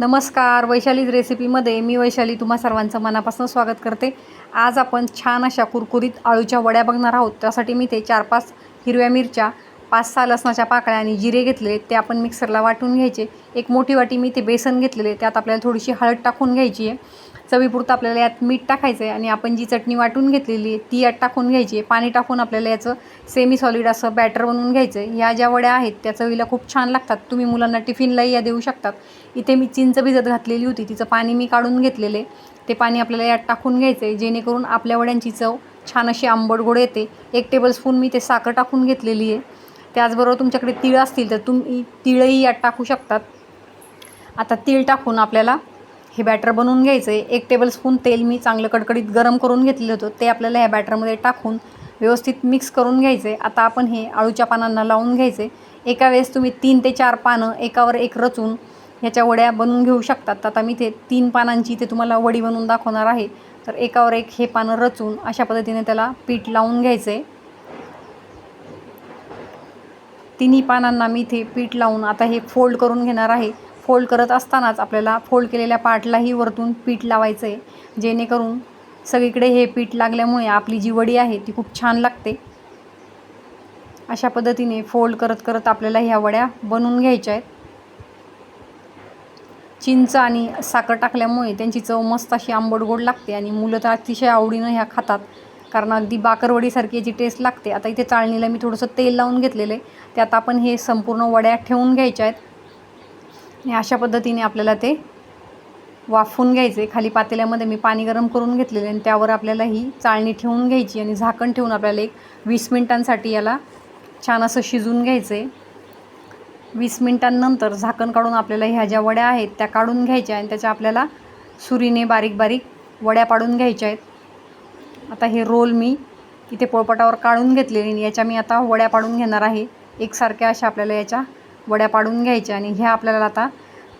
नमस्कार वैशालीज रेसिपीमध्ये मी वैशाली तुम्हा सर्वांचं मनापासून स्वागत करते. आज आपण छान अशा कुरकुरीत आळूच्या वड्या बघणार आहोत. त्यासाठी मी ते चार पाच हिरव्या मिरच्या पाच सहा लसणाच्या पाकळ्या आणि जिरे घेतले ते आपण मिक्सरला वाटून घ्यायचे. एक मोठी वाटी मी ते बेसन घेतलेले त्यात आपल्याला थोडीशी हळद टाकून घ्यायची आहे. चवीपुरतं आपल्याला यात मीठ टाकायचं आहे आणि आपण जी चटणी वाटून घेतलेली आहे ती यात टाकून घ्यायची आहे. पाणी टाकून आपल्याला याचं सेमी सॉलिड असं बॅटर बनवून घ्यायचं आहे. ह्या ज्या वड्या आहेत त्या चवीला खूप छान लागतात. तुम्ही मुलांना टिफिनलाही या देऊ शकतात. इथे मी चिंच भिजत घातलेली होती. तिचं पाणी मी काढून घेतलेले ते पाणी आपल्याला यात टाकून घ्यायचं आहे. जेणेकरून आपल्या वड्यांची चव छान अशी आंबट गोड येते. एक टेबलस्पून मी ते साखर टाकून घेतलेली आहे. त्याचबरोबर तुमच्याकडे तीळ असतील तर तुम्ही तिळही यात टाकू शकतात. आता तीळ टाकून आपल्याला हे बॅटर बनवून घ्यायचं आहे एक टेबलस्पून तेल मी चांगलं कडकडीत गरम करून घेतलेलं होतं. ते आपल्याला ह्या बॅटरमध्ये टाकून व्यवस्थित मिक्स करून घ्यायचं आहे आता आपण हे आळूच्या पानांना लावून घ्यायचे एका वेळेस तुम्ही तीन ते चार पानं एकावर एक रचून ह्याच्या वड्या बनवून घेऊ शकतात. आता मी ते तीन पानांची ते तुम्हाला वडी बनवून दाखवणार आहे. तर एकावर एक हे पानं रचून अशा पद्धतीने त्याला पीठ लावून घ्यायचं आहे तिन्ही पानांना मी इथे पीठ लावून आता हे फोल्ड करून घेणार आहे. फोल्ड करत असतानाच आपल्याला फोल्ड केलेल्या पार्टलाही वरतून पीठ लावायचं आहे जेणेकरून सगळीकडे हे पीठ लागल्यामुळे आपली जी वडी आहे ती खूप छान लागते. अशा पद्धतीने फोल्ड करत करत आपल्याला ह्या वड्या बनवून घ्यायच्या आहेत. चिंच आणि साखर टाकल्यामुळे त्यांची चव मस्त अशी आंबट गोड लागते आणि मुलं तर अतिशय आवडीनं ह्या खातात. कारण अगदी बाकरवडीसारखी याची टेस्ट लागते. आता इथे चाळणीला मी थोडंसं तेल लावून घेतलेलं आहे. त्यात आपण हे संपूर्ण वड्या ठेवून घ्यायच्या आहेत. आणि अशा पद्धतीने आपल्याला ते वाफवून घ्यायचे. खाली पातेल्यामध्ये मी पाणी गरम करून घेतलेले आणि त्यावर आपल्याला ही चाळणी ठेवून घ्यायची आणि झाकण ठेवून आपल्याला एक वीस मिनिटांसाठी याला छान असं शिजून घ्यायचे. वीस मिनिटांनंतर झाकण काढून आपल्याला ह्या ज्या वड्या आहेत त्या काढून घ्यायच्या आणि त्याच्या आपल्याला सुरीने बारीक बारीक वड्या पाडून घ्यायच्या आहेत. आता हे रोल मी इथे पोळपटावर काढून घेतलेले आणि याच्या मी आता वड्या पाडून घेणार आहे. एकसारख्या अशा आपल्याला याच्या वड्या पाडून घ्यायच्या आणि ह्या आपल्याला आता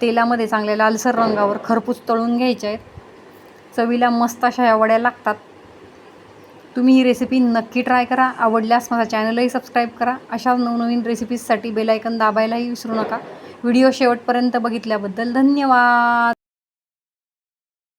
तेलामध्ये चांगल्या लालसर रंगावर खरपूस तळून घ्यायच्या आहेत. चवीला मस्त अशा ह्या वड्या लागतात. तुम्ही ही रेसिपी नक्की ट्राय करा. आवडल्यास माझा चॅनलही सबस्क्राईब करा. अशा नवनवीन रेसिपीजसाठी बेलायकन दाबायलाही विसरू नका. व्हिडिओ शेवटपर्यंत बघितल्याबद्दल धन्यवाद.